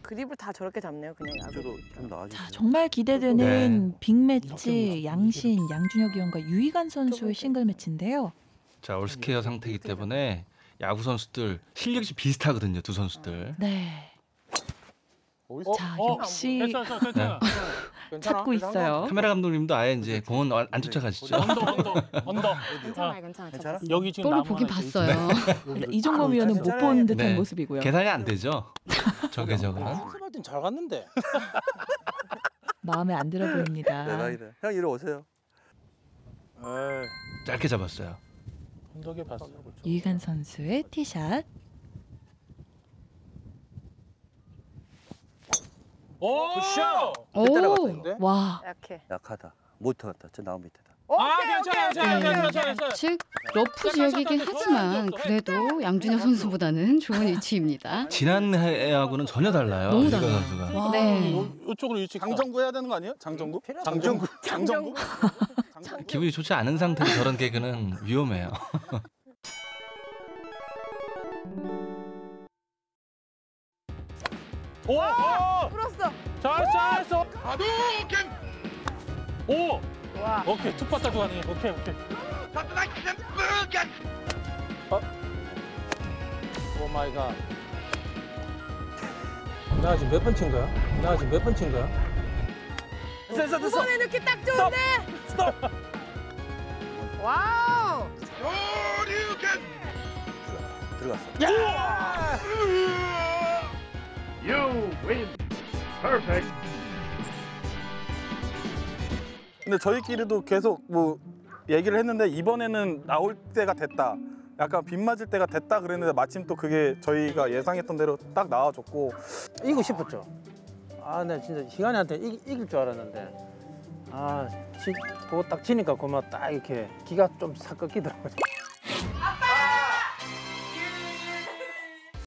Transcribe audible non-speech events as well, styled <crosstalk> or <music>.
그립을 다 저렇게 잡네요. 그냥 야구. 실제로 좀 나아지죠. 자, 정말 기대되는 빅매치 양신 양준혁 위원과 유희관 선수의 싱글 매치인데요. 자 올스케어 상태이기 때문에 야구 선수들 실력이 비슷하거든요 두 선수들. 네. 어디서? 자, 어, 역시 괜찮아, 괜찮아. 찾고 있어요. 카메라 감독님도 아예 이제 공은 안- 안 쫓아가시죠. 언더, 언더, 언더. 괜찮아요, 괜찮아요. 괜찮아? 여기 지금 나무 보긴 하나. 봤어요. 일단 <laughs> 이종범 위원은 못 본 듯한 네. 모습이고요. 계산이 안 되죠. 저게 저거는. 연습할 땐 잘 갔는데. <laughs> 마음에 안 들어 보입니다. 대박이다. 형 이리 오세요. 에이, 짧게 잡았어요. 언덕에 봤어. 유희관 선수의 티샷. 오, 굿샷. 오, 근데? 와, 약해. 약하다. 못 들어갔다. 저 나무 밑에다. 아, 괜찮아, 괜찮아, 괜찮아, 괜찮아. 사실 러프 지역이긴 하지만 그래도 양준혁 선수보다는 좋은 위치입니다. 지난 해하고는 전혀 달라요. 너무 달라요. 선수가. 와. 네. 요, 요쪽으로 위치. 장정구 해야 되는 거 아니에요? 장정구? 장정구. 장정구? 장정구? 기분이 좋지 않은 상태에서 저런 개그는 위험해요. <laughs> 오, 오, 풀었어. 잘했어, 잘했어. 오, 와. 오케이, 투파타 구간이. 오케이, 오케이. 어? 오 마이 갓. 나 지금 몇 번 친 거야? 나 지금 몇 번 친 거야? 됐어 됐어. 손에 넣기 딱 좋은데. 스톱! 와우. 들어갔어. 근데 저희끼리도 계속 뭐 얘기를 했는데 이번에는 나올 때가 됐다. 약간 빗 맞을 때가 됐다 그랬는데 마침 또 그게 저희가 예상했던 대로 딱 나와줬고 이기고 싶었죠. 아, 나 진짜 희관이한테 이, 이길 줄 알았는데 아, 지, 그거 딱 지니까 그만 딱 이렇게 기가 좀싹 꺾이더라고요.